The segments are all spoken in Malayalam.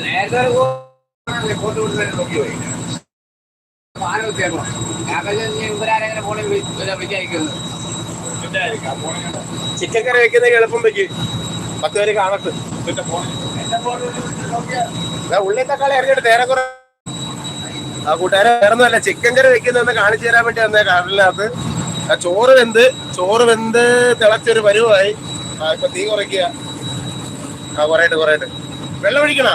നേരത്തെ റിപ്പോർട്ട് കൊടുത്തതിന് നോക്കി പോയി എത്തിയേക്കണം ഞാൻ ഇവരാരെങ്ങനെ ഫോണിൽ വിളിച്ചയക്കുന്നത് ചിക്കൻ കറി വെക്കുന്ന എളുപ്പം വെക്ക്. പത്ത് പേര് കാണട്ടെ. ഉള്ളി തക്കാളി അറിഞ്ഞിട്ട് തേരെ കുറെ ആ കൂട്ടുകാരെ വേറൊന്നുമല്ല ചിക്കൻ കറി വെക്കുന്നതെന്ന് കാണിച്ചു തരാൻ വേണ്ടി വന്നേ കടലിനകത്ത്. ആ ചോറ് വെന്ത് ചോറ് വെന്ത് തിളച്ചൊരു പരുവായി. ഇപ്പൊ തീ കുറയ്ക്കുക. ആ കുറയട്ട് കുറയട്ട്. വെള്ളം ഒഴിക്കണ?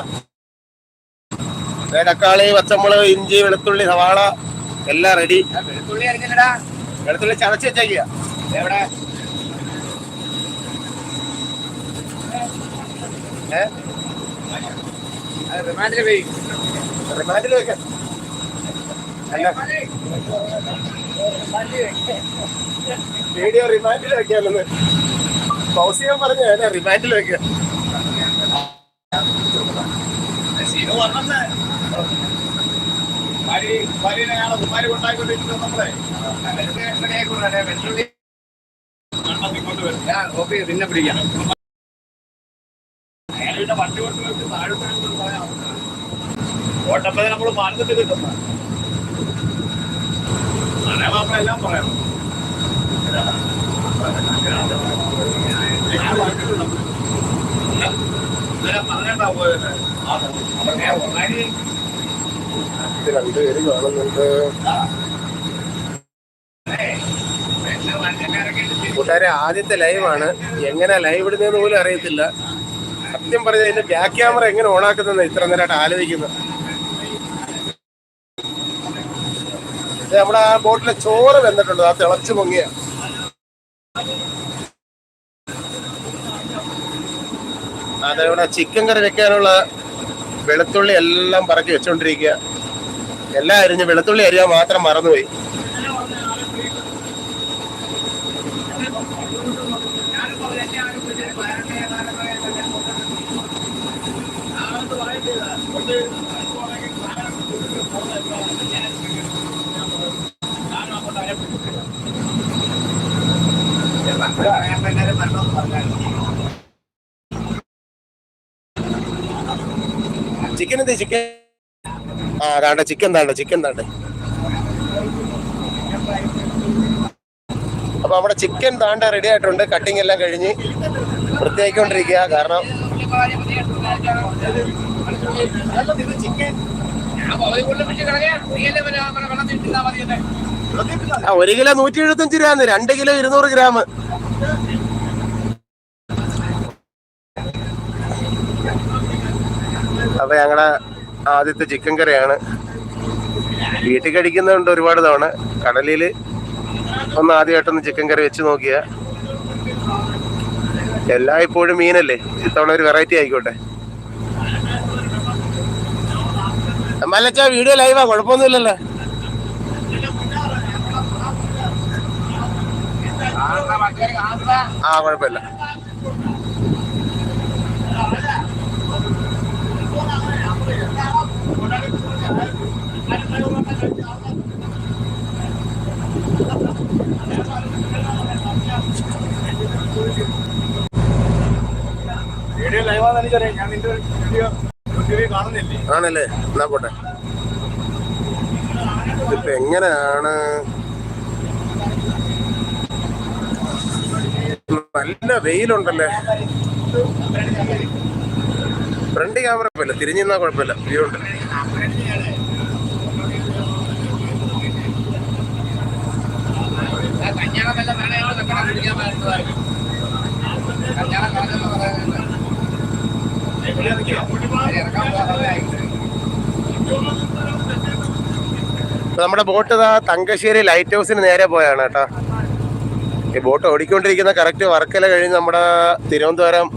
തക്കാളി പച്ചമുളക് ഇഞ്ചി വെളുത്തുള്ളി സവാള എല്ലാം റെഡി വെളുത്തുള്ളി വെളുത്തുള്ളി ചതച്ച് വെച്ചേക്കുക. എവിടെ? റിമാൻഡിൽ പോയി റിമാൻഡിൽ വെക്കാം അല്ല. വീഡിയോ റിമാൻഡിൽ വെക്കാമെന്ന് കൗസിയം പറഞ്ഞു എന്നെ റിമാൻഡിൽ വെക്കുക ഭാര്യ ഭാര്യനെ കാണാൻ കുമാരി കൊണ്ടായിക്കൊണ്ടിരിക്കുന്നത് നമ്മളെ ഞാൻ ഓക്കെ പിന്നെ പിടിക്കാം. വണ്ടി കൊണ്ട് താഴത്തെ ഓട്ടപ്പത് നമ്മൾ മാനത്തിട്ട് കിട്ടുന്ന നമ്മളെല്ലാം പറയാം. പറഞ്ഞിട്ടാ പോയത്. രണ്ടുപേര് കാണുന്നുണ്ട്. കൂട്ടുകാരെ ആദ്യത്തെ ലൈവാണ് എങ്ങനെ ലൈവ് ഇടുന്നതെന്ന് പോലും അറിയത്തില്ല. സത്യം പറഞ്ഞ ഇതിന്റെ ബാക്ക് ക്യാമറ എങ്ങനെ ഓണാക്കുന്നെന്ന് ഇത്ര നേരമായിട്ട് ആലോചിക്കുന്നു. നമ്മുടെ ആ ബോട്ടിലെ ചോറ് വെന്നിട്ടുണ്ട് ആ തിളച്ചു പൊങ്ങിയ. അതേപോലെ ചിക്കൻ കറി വെക്കാനുള്ള വെളുത്തുള്ളി എല്ലാം പറക്കി വെച്ചോണ്ടിരിക്കുക. എല്ലാം അരിഞ്ഞ് വെളുത്തുള്ളി അരിയാൻ മാത്രം മറന്നുപോയി. ചിക്കൻ എന്ത് ചിക്കൻ ആ ചിക്കൻ ചിക്കൻ അപ്പൊ നമ്മുടെ ചിക്കൻ താണ്ട റെഡി ആയിട്ടുണ്ട്. കട്ടിങ് എല്ലാം കഴിഞ്ഞ് വൃത്തിയാക്കിക്കൊണ്ടിരിക്കുക കാരണം ആ ഒരു കിലോ നൂറ്റി എഴുപത്തഞ്ച് രൂപ രണ്ട് കിലോ ഇരുന്നൂറ് ഗ്രാം. അപ്പൊ ഞങ്ങളുടെ ആദ്യത്തെ ചിക്കൻ കറിയാണ്. വീട്ടിൽ കഴിക്കുന്നുണ്ട് ഒരുപാട് തവണ കടലിൽ ഒന്ന് ആദ്യമായിട്ടൊന്ന് ചിക്കൻ കറി വെച്ച് നോക്കിയ. എല്ലാ ഇപ്പോഴും മീനല്ലേ? ഇത്തവണ ഒരു വെറൈറ്റി ആയിക്കോട്ടെ. മല്ലച്ച വീഡിയോ ലൈവാ കുഴപ്പമൊന്നുമില്ലല്ലോ. ആ കുഴപ്പമില്ല. വീഡിയോ ലൈവാന്ന് എനിക്കറിയാം. ഞാൻ നിന്റെ വീഡിയോ ആണല്ലേ? എന്നാ പോട്ടെ. ഇതിപ്പോ എങ്ങനെയാണ്? നല്ല വെയിലുണ്ടല്ലേ? ഫ്രണ്ട് ക്യാമറ കുഴപ്പമില്ല തിരിഞ്ഞിരുന്നാ കുഴപ്പമില്ല. വ്യൂ ഉണ്ട്. കല്യാണം നമ്മുടെ ബോട്ട് ഇതാ തങ്കശ്ശേരി ലൈറ്റ് ഹൗസിന് നേരെ പോയാണ് കേട്ടോ. ഈ ബോട്ട് ഓടിക്കൊണ്ടിരിക്കുന്ന കറക്റ്റ് വർക്കല കഴിഞ്ഞ് നമ്മുടെ തിരുവനന്തപുരം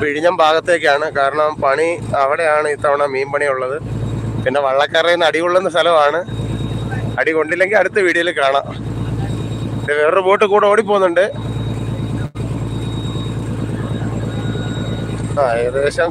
പിഴിഞ്ഞം ഭാഗത്തേക്കാണ്. കാരണം പണി അവിടെയാണ് ഇത്തവണ മീൻ പണി ഉള്ളത് പിന്നെ വള്ളക്കരയിൽ നിന്ന് അടികൊള്ളുന്ന സ്ഥലമാണ്. അടി കൊണ്ടില്ലെങ്കിൽ അടുത്ത വീഡിയോയിൽ കാണാം. വേറൊരു ബോട്ട് കൂടെ ഓടിപ്പോകുന്നുണ്ട്. ആ ഏകദേശം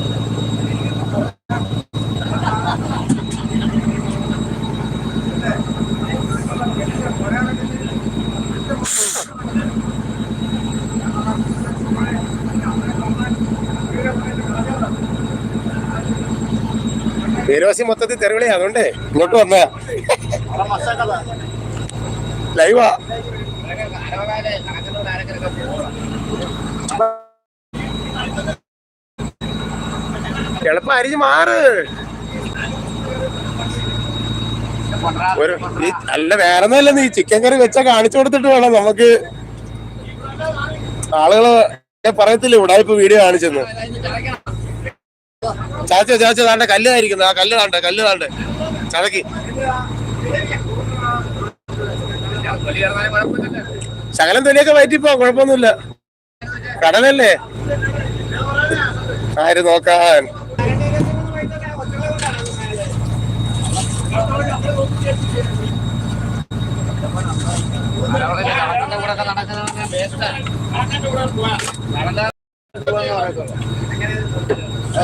പേരുവാസി മൊത്തത്തിൽ തെറിവിളി അതുകൊണ്ട് ഇങ്ങോട്ട് വന്ന. ലൈവാ. ആരോഗ്യ കണക്കിനോട് ആരെങ്കിലും എളുപ്പം അരിഞ്ഞ് മാറ്. ഒരു അല്ല വേറെ ഒന്നല്ല നീ ചിക്കൻ കറി വെച്ച കാണിച്ചു കൊടുത്തിട്ട് വേണം നമുക്ക്. ആളുകൾ പറയത്തില്ല ഇവിടെ ഇപ്പൊ വീഡിയോ കാണിച്ചെന്ന്. ചാച്ചോ ചാച്ചോ താണ്ട കല്ല് ആയിരിക്കുന്നു ആ കല്ല് താണ്ട കല്ല് താണ്ട. ചതക്കി ശകലം തൊലിയൊക്കെ വയറ്റിപ്പോ കുഴപ്പമൊന്നുമില്ല. കടലല്ലേ? ആര് നോക്കാൻ. ആരോഗ്യ લે